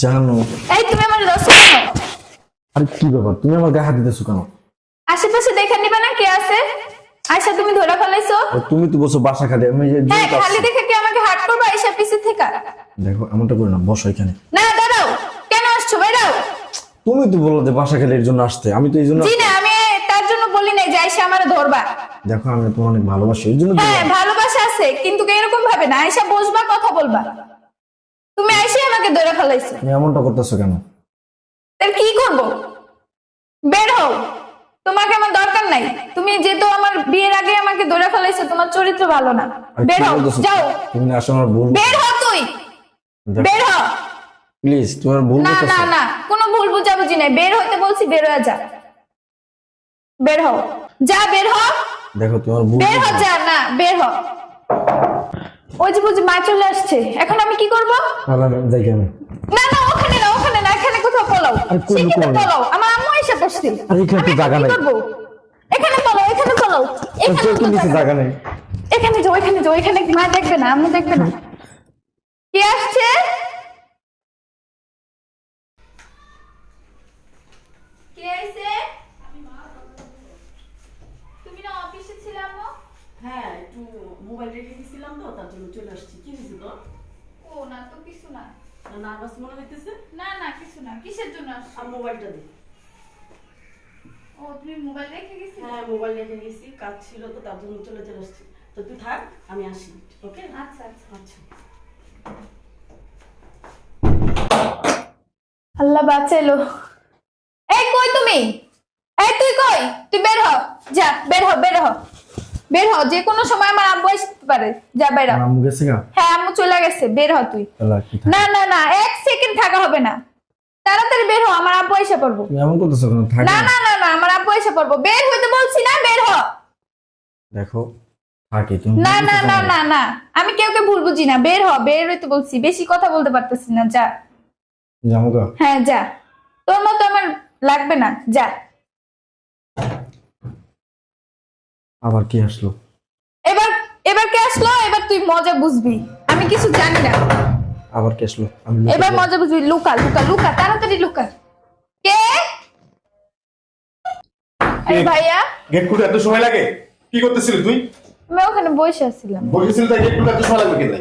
জানো। এই তুমি আমার কেন? আরে কি ব্যাপার? তুমি আমার গায়ে হাত দিতেছো কেন? আশেপাশে দেখে নিবে না কে আছে? আয়সা তুমি ধরে ফেলাইছো? তুমি তো বসো বাসা খালি আমি যে হ্যাঁ খালি দেখে কি আমাকে হাট করব আয়সা পিছে থেকে। দেখো এমনটা করে না বসো এখানে। না দাঁড়াও। কেন আসছো বেরাও তুমি তো বলল যে বাসা খেলে এর জন্য আসতে আমি তো এই জন্য জি না আমি তার জন্য বলি নাই যে আয়সা আমার ধরবা। দেখো আমি তোমার অনেক ভালোবাসি এই জন্য হ্যাঁ ভালোবাসা আছে কিন্তু এরকম ভাবে না আয়সা বসবা কথা বলবা। তুমি আইসে আমাকে ধরে ফেলাইছো। তুমি এমনটা করতেছো কেন? তাহলে কি করব? বের হও। তোমাকে আমার দরকার নাই। তুমি যেহেতু আমার বিয়ের আগে আমাকে ধরে ফেলাইছো তোমার চরিত্র ভালো না। বের হও যাও। তুমি আসলে আমার ভুল বের হ তুই। বের হ প্লিজ তোমার ভুল না না না কোনো ভুল বুঝাবুঝি নাই। বের হতে বলছি বের হয়ে যা। বের হও। যা বের হ দেখো তোমার ভুল বের হ করতেছো। যা না বের হ ওই যে বুঝি মা চলে আসছে। এখন আমি কি করব? না, না, না, দেখি না না ওখানে না ওখানে না এখানে কোথাও পলাও। সেখানে? পলাও? আমার আম্মু এসে বসছে। আরে এখানে তো জায়গা নাই। করব? এখানে পলাও এখানে পলাও এখানে তো নিচে জায়গা নাই। এখানে যাও এখানে যাও এখানে মা দেখবে না আম্মু দেখবে না। কে আসছে কে আইছে তুমি না অফিসে ছিলে আম্মু হ্যাঁ একটু মোবাইল রেখে গেছিলাম তো তার জন্য চলে আসছি কি হয়েছে তো ও না তো কিছু না। নার্ভাস মনে হইতেছে? না না কিছু না। কিসের জন্য আসছো? আর মোবাইলটা দে। ও তুমি মোবাইল রেখে গেছিলে? হ্যাঁ মোবাইল রেখে গেছি কাজ ছিল তো তার জন্য চলে চলে আসছি। তো তুই থাক আমি আসি ওকে? আচ্ছা আচ্ছা। আচ্ছা। আল্লাহ বাঁচাইলো। এই কই তুমি? এই তুই কই? তুই বের হ। যা বের হ বের হ। বের হ যে কোনো সময় আমার আব্বু আসতে পারে। যা বের আম্মু গেছে গা? হ্যাঁ আম্মু চলে গেছে বের হ তুই। না না না এক সেকেন্ড থাকা হবে না। তাড়াতাড়ি বের হ আমার আব্বু এসে পড়ব। তুমি এমন করতেছো কেন? থাক না না। না না আমার আব্বু এসে পড়ব। বের হইতে বলছি না বের হ। দেখো থাকি তুমি না না না না না আমি কেউ কে ভুল বুঝি না। বের হ বের হইতে বলছি বেশি কথা বলতে পারতেছি না যা। গা? হ্যাঁ যা। তোর মতো আমার লাগবে না যা। আবার কি আসলো? এবার এবার কে আসলো? এবার তুই মজা বুঝবি। আমি কিছু জানি না। আবার কি আসলো? আমি লুকিয়ে এবার মজা বুঝবি। লুকা লুকা লুকা তাড়াতাড়ি লুকা। কে? আরে ভাইয়া। গেট খুলতে এত সময় লাগে? কি করতেছিলি তুই? আমি ওখানে বসে আছিলাম। বসেছিলি তাই গেট খুলতে এত সময় লাগবে কেন?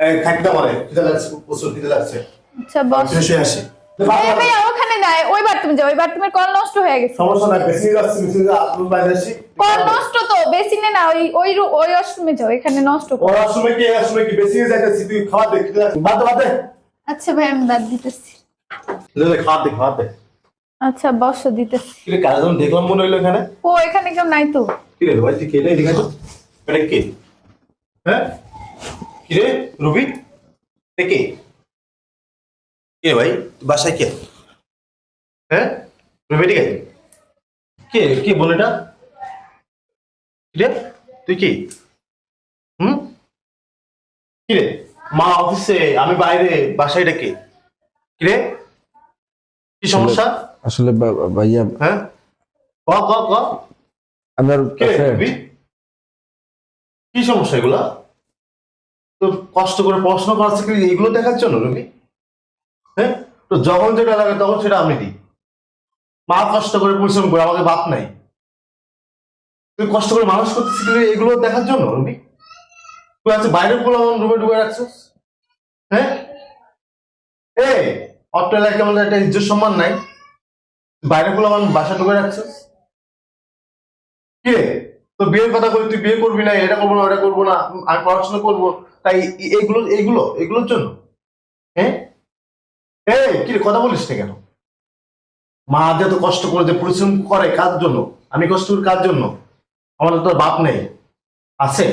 এই খাইতে মারে খিদে লাগছে প্রচুর খিদে লাগছে। আচ্ছা বস। হয়ে আসি ভাইয়া ওখানে নাই। ওই বাথরুমে যাও ওই বাথরুমের কল নষ্ট হয়ে গেছে। সমস্যা নাই কল নষ্ট তো বেসিনে না ওই ওই ওই ওয়াশরুমে যাও এখানে নষ্ট করো। ওর কি আর কি? বেশি যাইতেছি তুই খাওয়া দে বাদ বাদ আচ্ছা ভাই আমি বাদ দিতেছি। লে, খাওয়া দে খাওয়া দে। আচ্ছা বসো দিতেছি। কি কাজ যখন দেখলাম মনে হইল এখানে। ও এখানে কেউ নাই তো। কি রে ভাই তুই কেলে এদিকে। এটা কে? হ্যাঁ? কি রে রবি কে? কে ভাই? বাসায় কে? হ্যাঁ? এদিকে আয়। কে? কে এটা কি রে তুই কি? হুম? কি রে মা অফিসে আমি বাইরে বাসায় ডেকে কি? রে কি সমস্যা? আসলে ভাইয়া হ্যাঁ? ক ক ক? আমি কে সমস্যা এগুলা? তোর কষ্ট করে পড়াশোনা করাচ্ছে কি এগুলো দেখার জন্য রবি হ্যাঁ? তো যখন যেটা লাগে তখন সেটা আমি দিই। মা কষ্ট করে পরিশ্রম করে, আমাকে বাপ নাই। তুই কষ্ট করে মানুষ করতেছিস এগুলো দেখার জন্য, রবি। তুই আছে বাইরের পোলা রুমে ঢুকে রাখছিস হ্যাঁ? এ অট্ট এলাকায় আমাদের একটা ইজ্জত সম্মান নাই। বাইরে পোলা বাসা ঢুকে রাখছিস। কে? তো বিয়ের কথা বলি, তুই বিয়ে করবি না, এটা করব না, ওটা করব না, আমি পড়াশোনা করব, তাই এগুলো এগুলো, এগুলোর জন্য হ্যাঁ? এই কি কথা বলিস না কেন? মা যে এত কষ্ট করে যে পরিশ্রম করে কাজ জন্য? আমি কষ্ট করি কাজ জন্য? আমার তো বাপ নেই। আছে?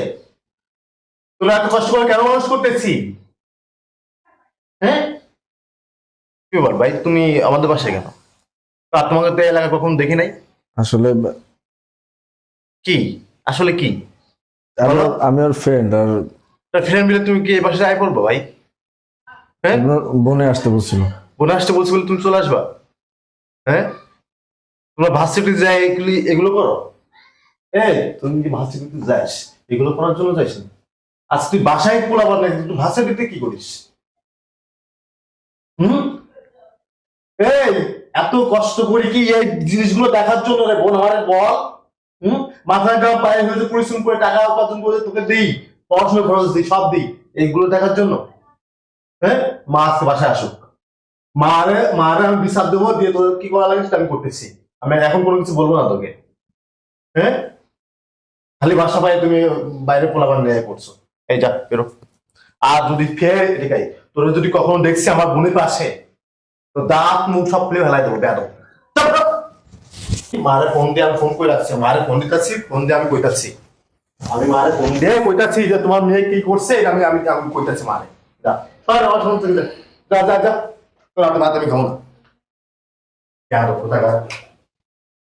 তোরা এত কষ্ট করে কেন মানুষ করতেছি? হ্যাঁ? কি বল ভাই তুমি আমাদের বাসায় কেন? তা তোমাকে তো এই এলাকায় কখনো দেখি নাই? আসলে কি? আসলে কি? আমি। ওর- ফ্রেন্ড আর ফ্রেন্ড মিলে তুমি কি এই বাসায় আয় পড়ব ভাই? হ্যাঁ? বোনে আসতে বলছিল। বোনে আসতে বলছি বলে তুমি চলে আসবা? হ্যাঁ? তোমরা ভার্সিটি যাই এগুলি এগুলো করো? এই তুমি কি ভার্সিটিতে যাস? এগুলো করার জন্য যাইস না? আজ তুই বাসায় পোলাবার না তুই ভার্সিটিতে কি করিস? হুম? এই এত কষ্ট করি কি এই জিনিসগুলো দেখার জন্য রে বোন আমার বল? হুম? মাথায় দেওয়া পায়ে হয়েছে পরিশ্রম করে টাকা উপার্জন করে তোকে দিই পড়াশোনা খরচ দিই সব দিই এইগুলো দেখার জন্য? হ্যাঁ মা আজকে বাসায় আসুক। মারে মারে আমি বিচার দেবো, দিয়ে তোর কি করা লাগে সেটা আমি করতেছি। আমি এখন কোনো কিছু বলব না তোকে। হ্যাঁ খালি বাসা পায়ে তুমি বাইরে পোলাবার নিয়ে করছ। এই যা, বেরো আর যদি ফের এদিকাই তোরা যদি কখনো দেখছি আমার বোনের পাশে, তো দাঁত, মুখ সব খুলে ফেলাই দেবো বেদ মারে ফোন দিয়ে আমি ফোন করে রাখছি, মারে ফোন দিতেছি, ফোন দিয়ে আমি কইতাছি। আমি মারে ফোন দিয়ে কইতাছি যে তোমার মেয়ে কি করছে, এটা আমি আমি কইতাছি মারে। যা আর আমার থেকে যা যা যা। তোর হাতে ভাত আমি খাব না। কেন